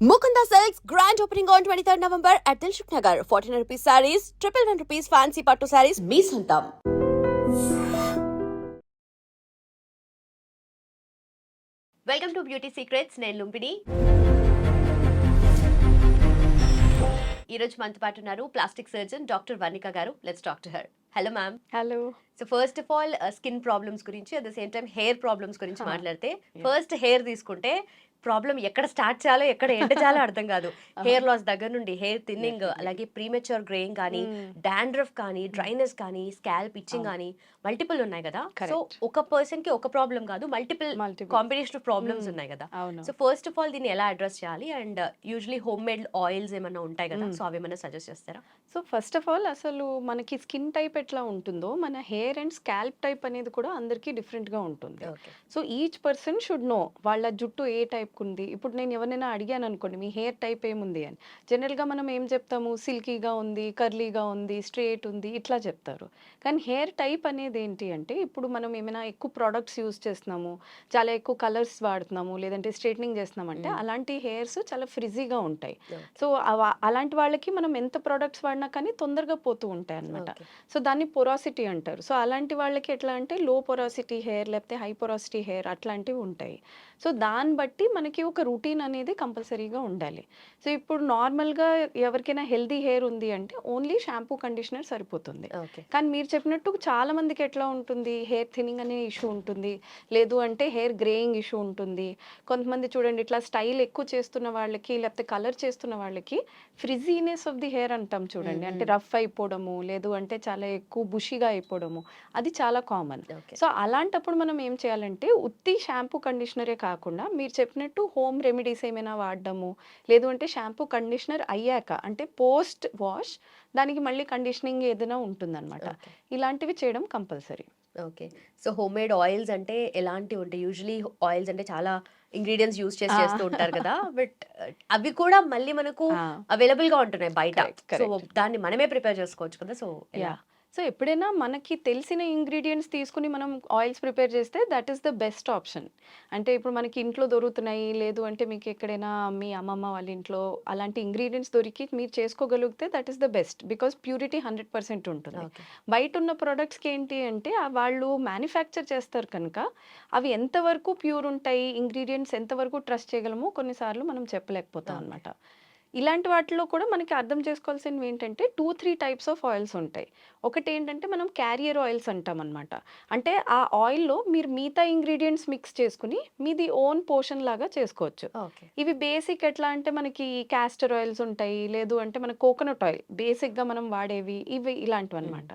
Mukunda Silks grand opening on 23rd November at Dilshuk Nagar. 1400 rupees sarees, triple one rupees fancy patto sarees, మీ సొంతం. Welcome to beauty secrets నేను లుంపిని ఈరోజు మనతో పాటు ఉన్నారు plastic surgeon doctor Varnika గారు let's doctor her hello ma'am hello so first of all skin problems గురించి at the same time hair problems గురించి Huh. మాట్లాడితే ఫస్ట్ హెయిర్ తీసుకుంటే ప్రాబ్లం ఎక్కడ స్టార్ట్ చేయాలో ఎక్కడ ఎండ్ చేయాలో అర్థం కాదు హెయిర్ లాస్ దగ్గర నుండి హెయిర్ థిన్నింగ్. అలాగే ప్రీమెచ్యూర్ గ్రేయింగ్ కానీ Mm. డాండ్రఫ్ కానీ డ్రైనెస్ కానీ స్కాల్ప్ ఇచ్చింగ్. కానీ మల్టిపుల్ ఉన్నాయి కదా సో. ఒక పర్సన్కి ఒక ప్రాబ్లం కాదు multiple. Combination of problems Mm. ఉన్నాయి కదా సో ఫస్ట్ ఆఫ్ ఆల్ దీన్ని ఎలా అడ్రస్ చేయాలి and usually home made oils ఏమైనా ఉంటాయి కదా Mm. సో అవి ఏమైనా సజెస్ట్ చేస్తారా సో ఫస్ట్ ఆఫ్ ఆల్ అసలు మనకి స్కిన్ టైప్ ఎట్లా ఉంటుందో మన హెయిర్ అండ్ స్కాల్ప్ టైప్ అనేది కూడా అందరికీ డిఫరెంట్గా ఉంటుంది okay so each person should know వాళ్ళ జుట్టు ఏ టైప్ ఉంది ఇప్పుడు నేను ఎవరినైనా అడిగాను అనుకోండి మీ హెయిర్ టైప్ ఏముంది? అని. జనరల్గా మనం ఏం చెప్తాము? సిల్కీగా ఉంది కర్లీగా ఉంది స్ట్రేట్ ఉంది ఇట్లా చెప్తారు. కానీ హెయిర్ టైప్ అనేది ఏంటి అంటే ఇప్పుడు మనం ఏమైనా ఎక్కువ ప్రోడక్ట్స్ యూస్ చేస్తున్నాము చాలా ఎక్కువ కలర్స్ వాడుతున్నాము లేదంటే స్ట్రైట్నింగ్ చేస్తున్నామంటే. అలాంటి హెయిర్స్ చాలా ఫ్రిజీగా ఉంటాయి. సో అలాంటి వాళ్ళకి మనం ఎంత ప్రోడక్ట్స్ వాడినా కానీ తొందరగా పోతూ ఉంటాయి అన్నమాట. ఓకే. సో దాన్ని పొరాసిటీ అంటారు. సో అలాంటి వాళ్ళకి ఎట్లా అంటే లో పొరాసిటీ హెయిర్ లేకపోతే హై పొరాసిటీ హెయిర్ అట్లాంటివి ఉంటాయి. సో దాన్ని బట్టి మనకి ఒక రూటీన్ అనేది కంపల్సరీగా ఉండాలి. సో ఇప్పుడు నార్మల్గా ఎవరికైనా హెల్దీ హెయిర్ ఉంది అంటే ఓన్లీ షాంపూ కండిషనర్ సరిపోతుంది. కానీ మీరు చెప్పినట్టు చాలా మందికి ఎట్లా ఉంటుంది? హెయిర్ థిన్నింగ్ అనే ఇష్యూ ఉంటుంది. లేదు అంటే హెయిర్ గ్రేయింగ్ ఇష్యూ ఉంటుంది. కొంతమంది చూడండి ఇట్లా స్టైల్ ఎక్కువ చేస్తున్న వాళ్ళకి లేకపోతే కలర్ చేస్తున్న వాళ్ళకి ఫ్రిజీనెస్ ఆఫ్ ది హెయిర్ అంటాం చూడండి. అంటే. రఫ్ అయిపోవడము లేదు అంటే చాలా ఎక్కువ బుషిగా అయిపోవడము అది చాలా కామన్. సో అలాంటప్పుడు మనం ఏం చేయాలంటే ఉత్తి షాంపూ కండిషనరే కాకుండా మీరు చెప్పినట్టు హోమ్ రెమెడీస్ ఏమైనా వాడడము లేదు అంటే షాంపూ కండిషనర్ అయ్యాక అంటే పోస్ట్ వాష్ దానికి మళ్ళీ కండిషనింగ్ ఏదైనా ఉంటుందన్నమాట. ఇలాంటివి చేయడం compulsory. Okay. So homemade oils అంటే ఎలాంటివి ఉంటాయి? యూజువలీ ఆయిల్స్ అంటే చాలా ఇంగ్రీడియంట్స్ యూస్ చేసి. చేస్తూ ఉంటారు కదా. బట్ అవి కూడా మళ్ళీ మనకు అవైలబుల్గా ఉంటున్నాయి బయట. సో. దాన్ని మనమే ప్రిపేర్ చేసుకోవచ్చు కదా. So yeah. సో ఎప్పుడైనా మనకి తెలిసిన ఇంగ్రీడియంట్స్ తీసుకుని మనం ఆయిల్స్ ప్రిపేర్ చేస్తే that is the best option అంటే ఇప్పుడు మనకి ఇంట్లో దొరుకుతున్నాయి లేదు అంటే మీకు ఎక్కడైనా మీ అమ్మమ్మ వాళ్ళ ఇంట్లో అలాంటి ఇంగ్రీడియంట్స్ దొరికి మీరు చేసుకోగలిగితే that is the best because purity hundred percent ఉంటుంది. బయట ఉన్న ప్రోడక్ట్స్కి ఏంటి అంటే వాళ్ళు మ్యానుఫ్యాక్చర్ చేస్తారు కనుక అవి ఎంతవరకు ప్యూర్ ఉంటాయి ఇంగ్రీడియంట్స్ ఎంతవరకు ట్రస్ట్ చేయగలమో కొన్నిసార్లు మనం చెప్పలేకపోతాం. అనమాట ఇలాంటి వాటిలో కూడా మనకి అర్థం చేసుకోవాల్సినవి ఏంటంటే two three types of oils ఉంటాయి. ఒకటి ఏంటంటే మనం క్యారియర్ ఆయిల్స్ అంటాం అనమాట అంటే ఆ ఆయిల్లో మీరు మిగతా ఇంగ్రీడియంట్స్ మిక్స్ చేసుకుని మీది ఓన్ పోర్షన్ లాగా చేసుకోవచ్చు. ఇవి బేసిక్ ఎట్లా అంటే మనకి క్యాస్టర్ ఆయిల్స్ ఉంటాయి. లేదు అంటే మన కోకోనట్ ఆయిల్ బేసిక్గా మనం వాడేవి ఇవి ఇలాంటివి అనమాట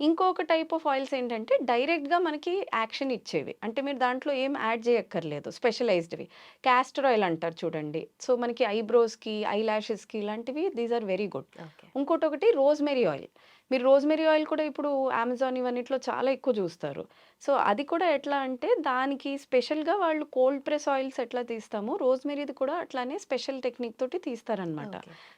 ఇంకొక టైప్ ఆఫ్ ఆయిల్స్ ఏంటంటే డైరెక్ట్గా మనకి యాక్షన్ ఇచ్చేవి. అంటే మీరు దాంట్లో ఏం యాడ్ చేయక్కర్లేదు స్పెషలైజ్డ్వి క్యాస్టర్ ఆయిల్ అంటారు చూడండి. సో మనకి ఐబ్రోస్కి ఐ ల్యాషెస్కి ఇలాంటివి దీస్ ఆర్ వెరీ గుడ్ ఇంకోటి ఒకటి రోజ్మెరీ ఆయిల్ మీరు రోజ్మెరీ ఆయిల్ కూడా ఇప్పుడు అమెజాన్ ఇవన్నిట్లో చాలా ఎక్కువ చూస్తారు. సో అది కూడా ఎట్లా అంటే దానికి స్పెషల్గా వాళ్ళు కోల్డ్ ప్రెస్ ఆయిల్స్ ఎట్లా తీస్తామో రోజ్మెరీది కూడా అట్లానే స్పెషల్ టెక్నిక్ తోటి తీస్తారనమాట.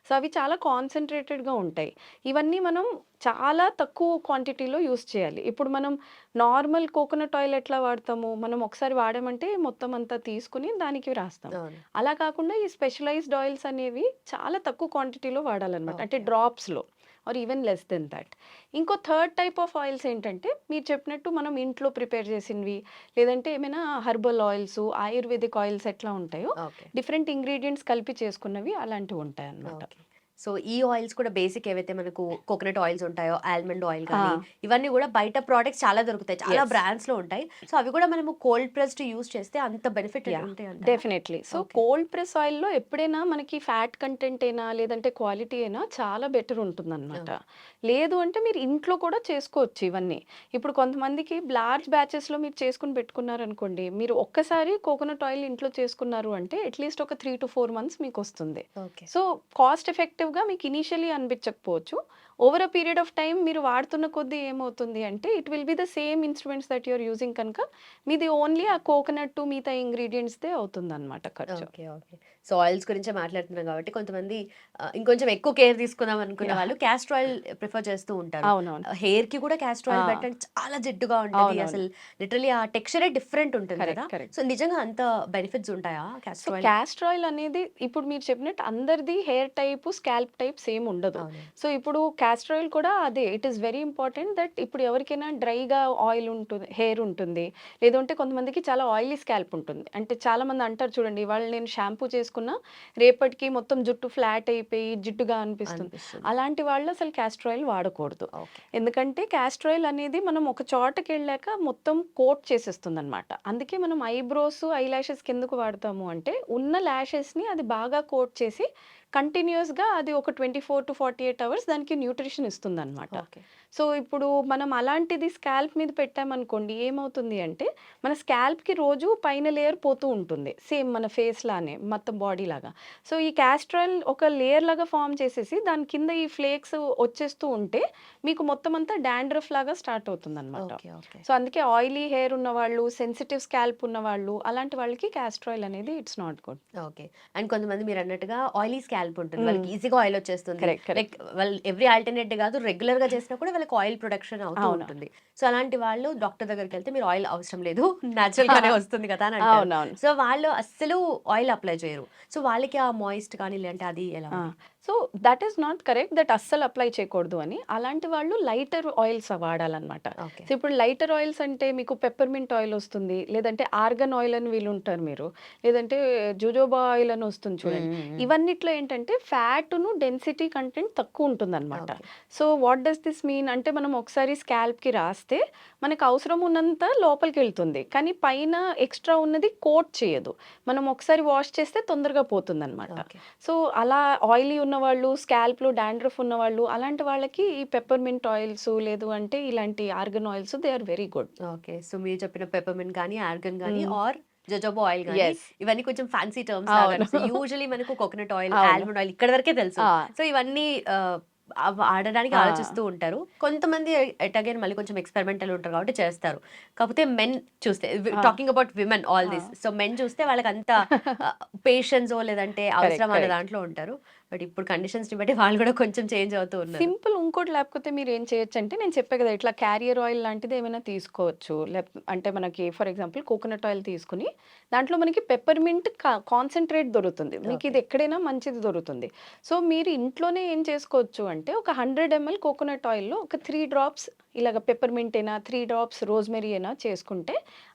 సో అవి చాలా కాన్సన్ట్రేటెడ్గా ఉంటాయి. ఇవన్నీ మనం చాలా తక్కువ క్వాంటిటీలో యూస్ చేయాలి. ఇప్పుడు మనం నార్మల్ కోకోనట్ ఆయిల్ ఎట్లా వాడతాము మనం ఒకసారి వాడామంటే మొత్తం అంతా తీసుకుని దానికి రాస్తాం. అలా కాకుండా ఈ స్పెషలైజ్డ్ ఆయిల్స్ అనేవి చాలా తక్కువ క్వాంటిటీలో వాడాలన్నమాట. అంటే. డ్రాప్స్లో. Or even less than that ఇంకో థర్డ్ టైప్ ఆఫ్ ఆయిల్స్ ఏంటంటే మీరు చెప్పినట్టు మనం ఇంట్లో ప్రిపేర్ చేసినవి లేదంటే ఏమైనా హర్బల్ ఆయిల్స్ ఆయుర్వేదిక్ ఆయిల్స్ ఎట్లా ఉంటాయో డిఫరెంట్ ఇంగ్రీడియంట్స్ కలిపి చేసుకున్నవి అలాంటివి ఉంటాయి అన్నమాట సో ఈ ఆయిల్స్ కూడా బేసిక్ ఏవైతే మనకు కోకోనట్ ఆయిల్స్ ఉంటాయో ఆల్మండ్ ఆయిల్ కానీ. ఇవన్నీ కూడా బయట ప్రోడక్ట్స్ చాలా దొరుకుతాయి చాలా. బ్రాండ్స్లో ఉంటాయి సో అవి కూడా మనము కోల్డ్ ప్రెస్డ్ యూస్ చేస్తే అంత benefit? Definitely so. Cold press ఆయిల్లో ఎప్పుడైనా మనకి ఫ్యాట్ కంటెంట్ అయినా లేదంటే క్వాలిటీ అయినా చాలా బెటర్ ఉంటుందన్నమాట లేదు అంటే మీరు ఇంట్లో కూడా చేసుకోవచ్చు ఇవన్నీ ఇప్పుడు కొంతమందికి లార్జ్ బ్యాచెస్లో మీరు చేసుకుని పెట్టుకున్నారనుకోండి మీరు ఒక్కసారి కోకోనట్ ఆయిల్ ఇంట్లో చేసుకున్నారు అంటే అట్లీస్ట్ ఒక త్రీ టు ఫోర్ మంత్స్ మీకు వస్తుంది సో కాస్ట్ ఎఫెక్టివ్గా మీకు initially అనిపించకపోవచ్చు. Over a period of time మీరు వాడుతున్న కొద్దీ ఏమవుతుంది అంటే it will be the same instruments that you're using కనుక మీది ఓన్లీ ఆ కోకోనట్ మిగతా ఇంగ్రీడియంట్స్దే అవుతుంది అనమాట ఖర్చు. Okay okay. సో ఆయిల్స్ గురించే మాట్లాడుతున్నాం కాబట్టి కొంతమంది ఇంకొంచెం ఎక్కువ కేర్ తీసుకుందాం అనుకునే. వాళ్ళు క్యాస్టర్ ఆయిల్ ప్రిఫర్ చేస్తూ ఉంటారు. అవునవును. హెయిర్కి కూడా క్యాస్టర్ ఆయిల్. పెట్టండి చాలా జిడ్డుగా ఉంటుంది. అసలు లిటరలీ ఆ టెక్స్చరే డిఫరెంట్ ఉంటుంది కదా. సో నిజంగా అంత బెనిఫిట్స్ ఉంటాయా so castor oil castor oil అనేది ఇప్పుడు మీరు చెప్పినట్టు అందరిది hair type scalp type same ఉండదు. సో ఇప్పుడు క్యాస్టర్ ఆయిల్ కూడా అదే it is very important that ఇప్పుడు ఎవరికైనా డ్రైగా ఆయిల్ ఉంటుంది హెయిర్ ఉంటుంది. లేదంటే కొంతమందికి చాలా ఆయిలీ స్కాల్ప్ ఉంటుంది. అంటే చాలా మంది అంటారు చూడండి ఇవాళ నేను షాంపూ చేసుకున్నా రేపటికి మొత్తం జుట్టు ఫ్లాట్ అయిపోయి జిడ్డుగా అనిపిస్తుంది. అలాంటి వాళ్ళు అసలు క్యాస్టర్ ఆయిల్ వాడకూడదు. ఎందుకంటే క్యాస్టర్ ఆయిల్ అనేది మనం ఒక చోటకి వెళ్ళాక మొత్తం కోట్ చేసేస్తుంది అనమాట అందుకే మనం ఐబ్రోస్ ఐ ల్యాషెస్ కిందకు వాడతాము అంటే ఉన్న ల్యాషెస్ని అది బాగా కోట్ చేసి కంటిన్యూస్గా అది ఒక twenty four to forty eight hours దానికి న్యూట్రిషన్ ఇస్తుంది అనమాట సో ఇప్పుడు మనం అలాంటిది స్కాల్ప్ మీద పెట్టామనుకోండి ఏమవుతుంది అంటే మన స్కాల్ప్కి రోజు పైన లేయర్ పోతూ ఉంటుంది. సేమ్ మన ఫేస్ లానే మొత్తం బాడీ లాగా సో ఈ క్యాస్ట్రాయిల్ ఒక లేయర్ లాగా ఫామ్ చేసేసి దాని కింద ఈ ఫ్లేక్స్ వచ్చేస్తూ ఉంటే మీకు మొత్తం అంతా డాండ్రఫ్ లాగా స్టార్ట్ అవుతుంది అనమాట సో అందుకే ఆయిలీ హెయిర్ ఉన్న వాళ్ళు సెన్సిటివ్ స్కాల్ప్ ఉన్న వాళ్ళు అలాంటి వాళ్ళకి క్యాస్ట్రాయిల్ అనేది it's not good. Okay. And కొంతమంది మీరు అన్నట్టుగా ఆయిలీ స్కాల్ప్ ఉంటుంది Mm. వాళ్ళకి ఈజీగా ఆయిల్ వచ్చేస్తుంది. లైక్ వాళ్ళు ఎవ్రీ ఆల్టర్నేట్ కాదు రెగ్యులర్గా చేసినా కూడా వాళ్ళకి ఆయిల్ ప్రొడక్షన్ అవుతూ. ఉంటుంది సో అలాంటి వాళ్ళు డాక్టర్ దగ్గరికి వెళ్తే మీరు ఆయిల్ అవసరం లేదు న్యాచురల్ గానే వస్తుంది కదా అని అంటారు సో వాళ్ళు అస్సలు ఆయిల్ అప్లై చేయరు సో వాళ్ళకి ఆ మాయిస్ట్ కానీ లేదంటే అది ఎలా? So that is not correct that అస్సలు అప్లై చేయకూడదు అని. అలాంటి వాళ్ళు లైటర్ ఆయిల్స్ వాడాలన్నమాట. సో ఇప్పుడు లైటర్ ఆయిల్స్ అంటే మీకు పెప్పర్మింట్ ఆయిల్ వస్తుంది లేదంటే ఆర్గన్ ఆయిల్ అని వీళ్ళు ఉంటారు మీరు లేదంటే జుజోబా ఆయిల్ అని వస్తుంది చూడండి. ఇవన్నిట్లో ఏంటంటే ఫ్యాట్ను డెన్సిటీ కంటెంట్ తక్కువ ఉంటుంది అనమాట so what does this mean అంటే మనం ఒకసారి స్కాల్ప్కి రాస్తే మనకు అవసరం ఉన్నంత లోపలికి వెళ్తుంది కానీ పైన ఎక్స్ట్రా ఉన్నది కోట్ చేయదు. మనం ఒకసారి వాష్ చేస్తే తొందరగా పోతుంది అనమాట సో అలా ఆయిలీ ఉన్నవాళ్ళు స్కాల్ప్లో డాండ్రఫ్ ఉన్నవాళ్ళు అలాంటి వాళ్ళకి ఈ పెప్పర్మింట్ ఆయిల్స్ లేదు అంటే ఇలాంటి argan oils they are very good okay so మీరు చెప్పిన పెప్పర్మెంట్ కానీ ఆర్గన్ కానీ. ఆర్ జోజోబో ఆయిల్ కానీ. ఇవన్నీ కొంచెం ఫ్యాన్సీ టర్మ్స్. యూజువలీ మనకు కోకోనట్ ఆయిల్. ఆల్మండ్ ఆయిల్ ఇక్కడ వరకే తెలుసు. సో ఇవన్నీ ఆడడానికి. ఆలోచిస్తూ ఉంటారు కొంతమంది అగైన్ మళ్ళీ కొంచెం ఎక్స్పెరిమెంటల్ ఉంటారు కాబట్టి చేస్తారు కాకపోతే మెన్ చూస్తే. Talking about women all this. So men చూస్తే వాళ్ళకి అంత పేషెన్స్ లేదంటే అవసరం అనే. దాంట్లో ఉంటారు బట్ ఇప్పుడు కండిషన్స్ని బట్టి వాళ్ళు కూడా కొంచెం చేంజ్ అవుతూ ఉన్నారు. సింపుల్ ఇంకోటి లేకపోతే మీరు ఏం చేయొచ్చు అంటే నేను చెప్పే కదా ఇట్లా క్యారియర్ ఆయిల్ లాంటిది ఏమైనా తీసుకోవచ్చు. అంటే మనకి ఫర్ ఎగ్జాంపుల్ కోకోనట్ ఆయిల్ తీసుకుని దాంట్లో మనకి పెప్పర్మింట్ కాన్సన్ట్రేట్ దొరుకుతుంది. మీకు ఇది ఎక్కడైనా మంచిది దొరుకుతుంది. సో మీరు ఇంట్లోనే ఏం చేసుకోవచ్చు అంటే ఒక హండ్రెడ్ ఎంఎల్ కోకోనట్ ఆయిల్లో ఒక త్రీ డ్రాప్స్ ఇలాగ పెప్పర్మింట్ అయినా త్రీ డ్రాప్స్ రోజ్మెరీ అయినా చేసుకుంటే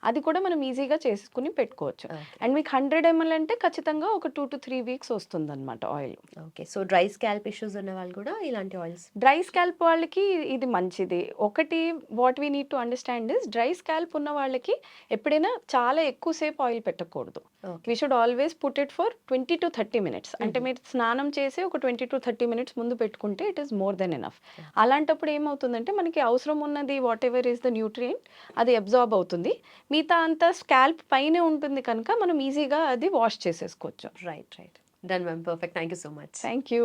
అది కూడా మనం ఈజీగా చేసుకుని పెట్టుకోవచ్చు. అండ్ మీకు హండ్రెడ్ ఎంఎల్ అంటే ఖచ్చితంగా ఒక టూ టు త్రీ వీక్స్ వస్తుంది అనమాట oil okay. So dry scalp issues ఉన్న వాళ్ళు కూడా ఇలాంటి ఆయిల్స్ డ్రై స్కాల్ప్ వాళ్ళకి ఇది మంచిది. ఒకటి what we need to understand is dry scalp ఉన్న వాళ్ళకి ఎప్పుడైనా చాలా ఎక్కువసేపు ఆయిల్ పెట్టకూడదు. We should always put it for twenty to thirty minutes అంటే. మీరు స్నానం చేసి ఒక ట్వంటీ టు థర్టీ మినిట్స్ ముందు పెట్టుకుంటే it is more than enough అలాంటప్పుడు ఏమవుతుందంటే మనకి అవసరం ఉన్నది whatever is the nutrient అది అబ్జార్బ్ అవుతుంది. మిగతా అంతా స్కాల్ప్ పైనే ఉంటుంది కనుక మనం ఈజీగా అది వాష్ చేసేసుకోవచ్చు. Right right done ma'am perfect thank you so much thank you